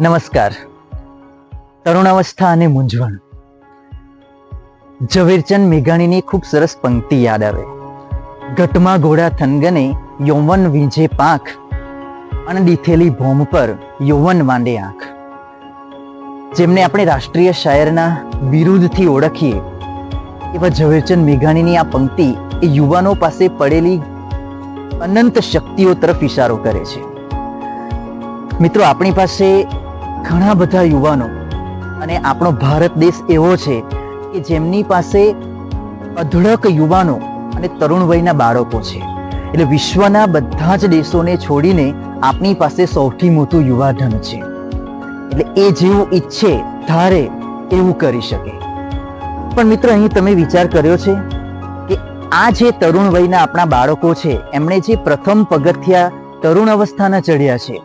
નમસ્કાર. તરુણાવસ્થા અને મૂંઝવણ. ઝવેરચંદ મેઘાણીની ખૂબ સરસ પંક્તિ યાદ આવે. ઘટમાં ઘોડા થનગને યૌવન વીંજે પાંખ. અણદીથેલી ભોમ પર યૌવન માંડે આંખ. જેમને આપણે રાષ્ટ્રીય શાયરના વિરુદ્ધથી ઓળખીએ. એવા ઝવેરચંદ મેઘાણીની આ પંક્તિ એ યુવાનો પાસે પડેલી અનંત શક્તિઓ તરફ ઇશારો કરે છે. મિત્રો, આપણી પાસે ઘણા બધા યુવાનો અને આપણો ભારત દેશ એવો છે કે જેમની પાસે અઢળક યુવાનો અને તરુણ વયના બાળકો છે. એટલે વિશ્વના બધા જ દેશોને છોડીને આપણી પાસે સૌથી મોટું યુવાધન છે. એટલે એ જેવું ઈચ્છે ધારે એવું કરી શકે. પણ મિત્ર, અહીં તમે વિચાર કર્યો છે કે આ જે તરુણ વયના આપણા બાળકો છે, એમણે જે પ્રથમ પગથિયા તરુણ અવસ્થાના ચડ્યા છે,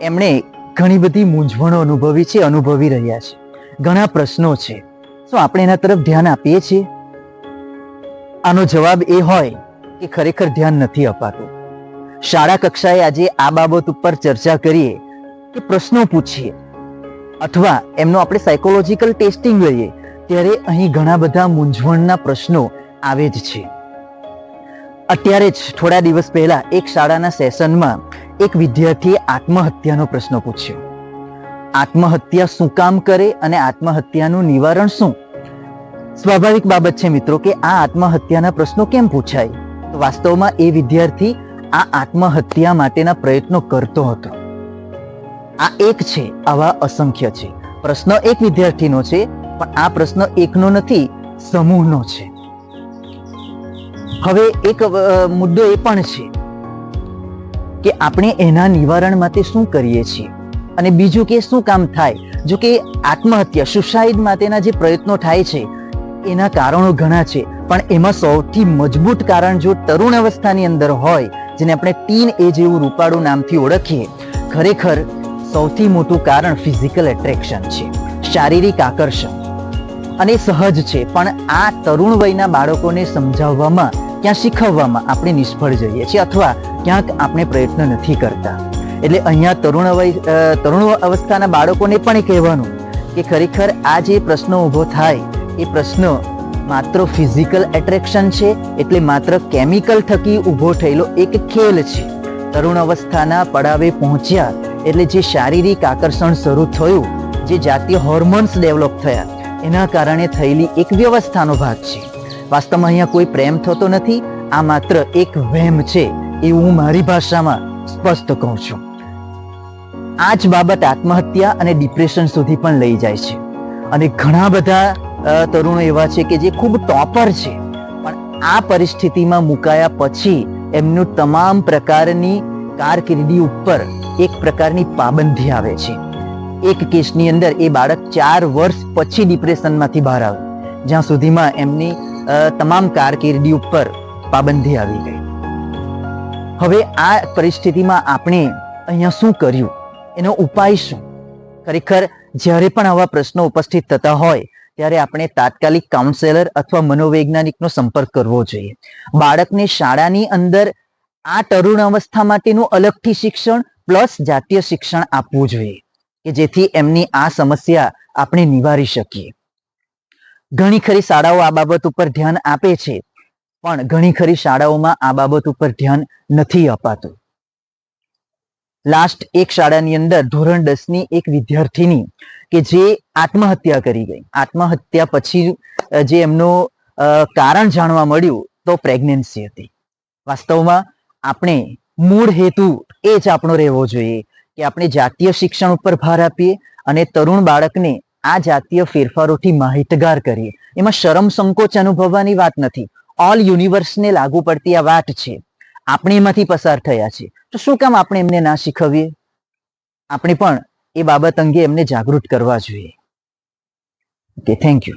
એમણે ઘણી બધી મૂંઝવણો અનુભવી છે, અનુભવી રહ્યા છે. ઘણા પ્રશ્નો છે. શું આપણે એના તરફ ધ્યાન આપીએ છીએ? આનો જવાબ એ હોય કે ખરેખર ધ્યાન નથી અપાતું. શાળા કક્ષાએ આજે આ બાબત ઉપર ચર્ચા કરીએ કે પ્રશ્નો પૂછીએ. અથવા એમનો આપણે સાયકોલોજીકલ ટેસ્ટિંગ લઈએ, ત્યારે અહીં ઘણા બધા મૂંઝવણના પ્રશ્નો આવે જ છે. અત્યારે જ થોડા દિવસ પહેલા એક શાળાના સેશનમાં એક વિદ્યાર્થીએ આત્મહત્યાનો પ્રશ્ન પૂછ્યો. આત્મહત્યા શું કામ કરે અને આત્મહત્યાનું નિવારણ શું? સ્વાભાવિક બાબત છે મિત્રો કે આ આત્મહત્યાના પ્રશ્નો કેમ પૂછાય? વાસ્તવમાં એ વિદ્યાર્થી આ આત્મહત્યા માટેના પ્રયત્નો કરતો હતો. આ એક છે, આવા અસંખ્ય છે. પ્રશ્ન એક વિદ્યાર્થીનો છે, પણ આ પ્રશ્ન એકનો નથી, સમૂહનો છે. હવે એક મુદ્દો એ પણ છે કે આપણે એના નિવારણ માટે શું કરીએ છીએ? અને બીજું કે શું કામ થાય? જો કે આત્મહત્યા, સુસાઇડ માટેના જે પ્રયત્નો થાય છે, એના કારણો ઘણા છે. પણ એમાં સૌથી મજબૂત કારણ જો તરુણ અવસ્થાની અંદર હોય, જેને આપણે ટીન એજ એવું રૂપાળું નામથી ઓળખીએ, ખરેખર સૌથી મોટું કારણ ફિઝિકલ એટ્રેક્શન છે, શારીરિક આકર્ષણ. અને સહજ છે, પણ આ તરુણ વયના બાળકોને સમજાવવામાં ક્યાં શીખવવામાં આપણે નિષ્ફળ જઈએ છીએ અથવા ક્યાંક આપણે પ્રયત્ન નથી કરતા. એટલે અહીંયા તરુણ વય તરુણ અવસ્થાના બાળકોને પણ કહેવાનું કે ખરેખર આ જે પ્રશ્ન ઊભો થાય, એ પ્રશ્ન માત્ર ફિઝિકલ એટ્રેક્શન છે, એટલે માત્ર કેમિકલ થકી ઊભો થયેલો એક ખેલ છે. તરુણ અવસ્થાના પડાવે પહોંચ્યા, એટલે જે શારીરિક આકર્ષણ શરૂ થયું, જે જાતીય હોર્મોન્સ ડેવલપ થયા, એના કારણે થયેલી એક વ્યવસ્થાનો ભાગ છે. વાસ્તવમાં અહીંયા કોઈ પ્રેમ થતો નથી, આ માત્ર એક વહેમ છે એ હું મારી ભાષામાં સ્પષ્ટ કહું છું. આ જ બાબત આત્મહત્યા અને ડિપ્રેશન સુધી પણ લઈ જાય છે. અને ઘણા બધા તરુણો એવા છે કે જે ખૂબ ટોપર છે. પણ આ પરિસ્થિતિમાં મુકાયા પછી એમનું તમામ પ્રકારની કારકિર્દી ઉપર એક પ્રકારની પાબંધી આવે છે. એક કેસની અંદર એ બાળક ચાર વર્ષ પછી ડિપ્રેશનમાંથી બહાર આવ્યું જ્યાં સુધીમાં એમની તમામ કારકિર્દી ઉપર પાબંદી આવી ગઈ. હવે આ પરિસ્થિતિમાં આપણે અહીંયા શું કર્યું? એનો ઉપાય શું? ખરેખર, જ્યારે પણ આવા પ્રશ્નો ઉપસ્થિત થતા હોય, ત્યારે આપણે તાત્કાલિક કાઉન્સેલર અથવા મનોવૈજ્ઞાનિકનો સંપર્ક કરવો જોઈએ. બાળકને શાળાની અંદર આ તરુણ અવસ્થા માટેનું અલગથી શિક્ષણ પ્લસ જાતીય શિક્ષણ આપવું જોઈએ, કે જેથી એમની આ સમસ્યા આપણે નિવારી શકીએ. ઘણી ખરી શાળાઓ આ બાબત ઉપર ધ્યાન આપે છે, પણ ઘણી ખરી શાળાઓમાં આ બાબત ઉપર ધ્યાન નથી અપાતું. લાસ્ટ એક શાળાની અંદર ધોરણ દસની એક વિદ્યાર્થીની કે જે આત્મહત્યા કરી ગઈ. આત્મહત્યા પછી જે એમનું કારણ જાણવા મળ્યું તો પ્રેગ્નન્સી હતી. વાસ્તવમાં આપણે મૂળ હેતુ એ જ આપણો રહેવો જોઈએ કે આપણે જાતીય શિક્ષણ ઉપર ભાર આપીએ અને તરુણ બાળકને આ જાતીય ફેરફારોથી માહિતગાર કરીએ. એમાં શરમ સંકોચ અનુભવવાની વાત નથી. ઓલ યુનિવર્સને લાગુ પડતી આ વાત છે. આપણે એમાંથી પસાર થયા છે તો શું કામ આપણે એમને ના શીખવીએ? આપણે પણ એ બાબત અંગે એમને જાગૃત કરવા જોઈએ. Okay thank you